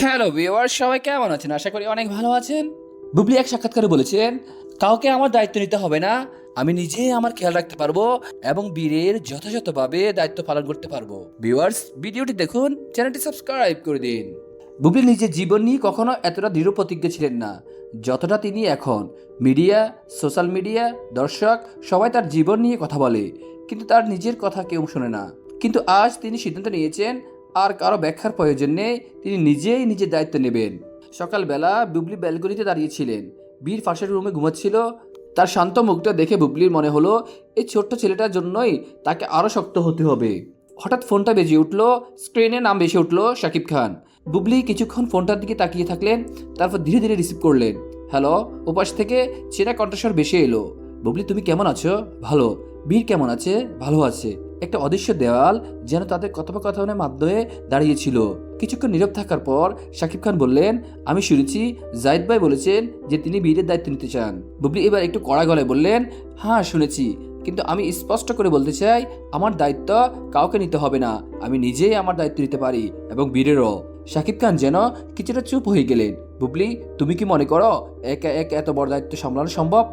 Hello viewer সবাই কেমন আছেন? আশা করি অনেক ভালো আছেন। বুবলি এক সাক্ষাৎকারে বলেছেন, কাউকে আমার দায়িত্ব নিতে হবে না, আমি নিজে আমার খেয়াল রাখতে পারব এবং বীরের যথাযথভাবে দায়িত্ব পালন করতে পারব। ভিউয়ার্স, ভিডিওটি দেখুন, চ্যানেলটি সাবস্ক্রাইব করে দিন। বুবলি নিজের জীবন নিয়ে কখনো এতটা দৃঢ় প্রতিজ্ঞ ছিলেন না। যতটা তিনি এখন, মিডিয়া, সোশ্যাল মিডিয়া, দর্শক, সবাই তার জীবন নিয়ে কথা বলে, কিন্তু তার নিজের কথা কেউ শোনে না। কিন্তু আজ তিনি সিদ্ধান্ত নিয়েছেন আর কারও ব্যাখ্যার প্রয়োজন নেই তিনি নিজেই নিজের দায়িত্ব নেবেন। সকালবেলা বুবলি ব্যালকনিতে দাঁড়িয়েছিলেন। বীর ফাঁসের রুমে ঘুমাচ্ছিল। তার শান্ত মুখটা দেখে বুবলির মনে হলো, এই ছোট্ট ছেলেটার জন্যই তাকে আরও শক্ত হতে হবে। হঠাৎ ফোনটা বেজে উঠল, স্ক্রিনে নাম বেশি উঠল শাকিব খান। বুবলি কিছুক্ষণ ফোনটার দিকে তাকিয়ে থাকলেন, তারপর ধীরে ধীরে রিসিভ করলেন। হ্যালো, ওপাশ থেকে চেনা কণ্ঠস্বর বেশি এলো। বুবলি, তুমি কেমন আছো? ভালো। বীর কেমন আছে? ভালো আছে। একটা অদৃশ্য দেওয়াল যেন তাদের কথোপকথনের মাধ্যমে দাঁড়িয়েছিল। কিছুক্ষণ নীরব থাকার পর শাকিব খান বললেন, আমি শুনেছি জাহিদ ভাই বলেছেন যে তিনি বীরের দায়িত্ব নিতে চান। বুবলি এবার একটু কড়া গলায় বললেন হ্যাঁ শুনেছি। কিন্তু আমি স্পষ্ট করে বলতে চাই, আমার দায়িত্ব কাউকে নিতে হবে না। আমি নিজেই আমার দায়িত্ব নিতে পারি এবং বীরেরও। শাকিব খান যেন কিছুটা চুপ হয়ে গেলেন। বুবলি, তুমি কি মনে করো একা এক এত বড় দায়িত্ব সামলানো সম্ভব?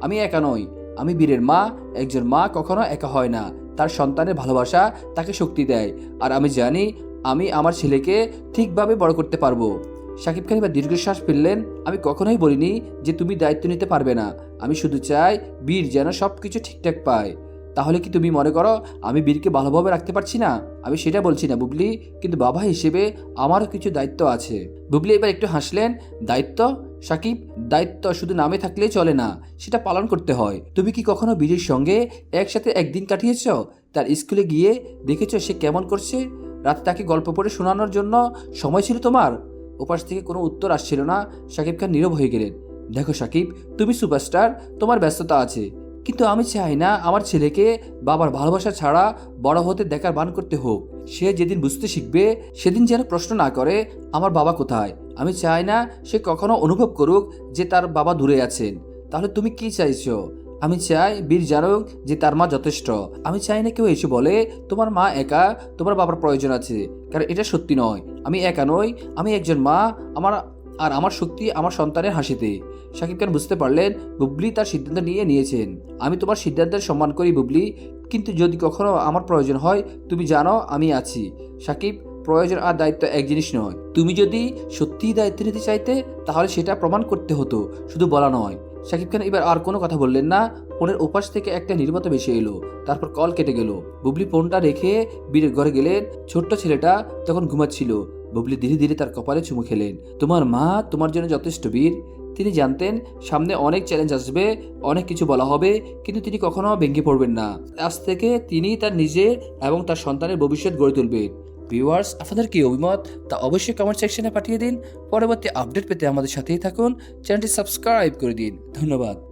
আমি একা নই। আমি বীরের মা, একজন মা কখনো একা হয় না। তার সন্তানের ভালোবাসা তাকে শক্তি দেয়। আর আমি জানি আমি আমার ছেলেকে ঠিকভাবে বড় করতে পারব। শাকিব খান এবার দীর্ঘশ্বাস ফেললেন। আমি কখনোই বলিনি যে তুমি দায়িত্ব নিতে পারবে না। আমি শুধু চাই বীর যেন সব কিছু ঠিকঠাক পায়। তাহলে কি তুমি মনে করো আমি বীরকে ভালোভাবে রাখতে পারছি না? আমি সেটা বলছি না, বুবলি। কিন্তু বাবা হিসেবে আমারও কিছু দায়িত্ব আছে। বুবলি এবার একটু হাসলেন। দায়িত্ব? সাকিব, দায়িত্ব শুধু নামে থাকলে চলে না, সেটা পালন করতে হয়। তুমি কি কখনো বিজির সঙ্গে একসাথে একদিন কাটিয়েছ? তার স্কুলে গিয়ে দেখেছ সে কেমন করছে? রাতে তাকে গল্প পড়ে শোনানোর জন্য সময় ছিল তোমার? ওপাশ থেকে কোনো উত্তর আসছিল না, সাকিব খান নীরব হয়ে গেলেন। দেখো সাকিব, তুমি সুপারস্টার, তোমার ব্যস্ততা আছে। কিন্তু আমি চাই না আমার ছেলেকে বাবার ভালোবাসা ছাড়া বড় হতে দেখার বান করতে হোক। সে যেদিন বুঝতে শিখবে, সেদিন যেন প্রশ্ন না করে, আমার বাবা কোথায়? আমি চাই না সে কখনো অনুভব করুক যে তার বাবা দূরে আছেন। তাহলে তুমি কি চাইছো? আমি চাই বীর জানুক যে তার মা যথেষ্ট। আমি চাই না কেউ এসে বলে, তোমার মা একা, তোমার বাবার প্রয়োজন আছে। কারণ এটা সত্যি নয়। আমি একা নই, আমি একজন মা, আমার আর আমার শক্তি আমার সন্তানের হাসিতে। শাকিব খান বুঝতে পারলেন, বুবলি তার সিদ্ধান্ত নিয়ে নিয়েছেন। আমি তোমার সিদ্ধান্তের সম্মান করি, বুবলি। কিন্তু যদি কখনো আমার প্রয়োজন হয়, তুমি জানো, আমি আছি। সাকিব প্রয়োজন আর দায়িত্ব এক জিনিস নয়। তুমি যদি সত্যিই দায়িত্ব নিতে চাইতে, তাহলে সেটা প্রমাণ করতে হতো, শুধু বলা নয়। শাকিব খান এবার আর কোনো কথা বললেন না। ফোনের ওপাশ থেকে একটা নির্মাতা বেশি এলো। তারপর কল কেটে গেল। বুবলি ফোনটা রেখে বীরের ঘরে গেলেন। ছোট্ট ছেলেটা তখন ঘুমাচ্ছিল। বুবলি ধীরে ধীরে তার কপালে চুমু খেলেন। তোমার মা তোমার জন্য যথেষ্ট, বীর। তিনি জানতেন সামনে অনেক চ্যালেঞ্জ আসবে, অনেক কিছু বলা হবে, কিন্তু তিনি কখনো ভেঙে পড়বেন না। আজ থেকে তিনি তার নিজের এবং তার সন্তানের ভবিষ্যৎ গড়ে তুলবেন। ভিউয়ার্স, আপনাদের কি অভিমত? তা অবশ্যই কমেন্ট সেকশনে পাঠিয়ে দিন। পরবর্তী আপডেট পেতে আমাদের সাথেই থাকুন। চ্যানেলটি সাবস্ক্রাইব করে দিন। ধন্যবাদ।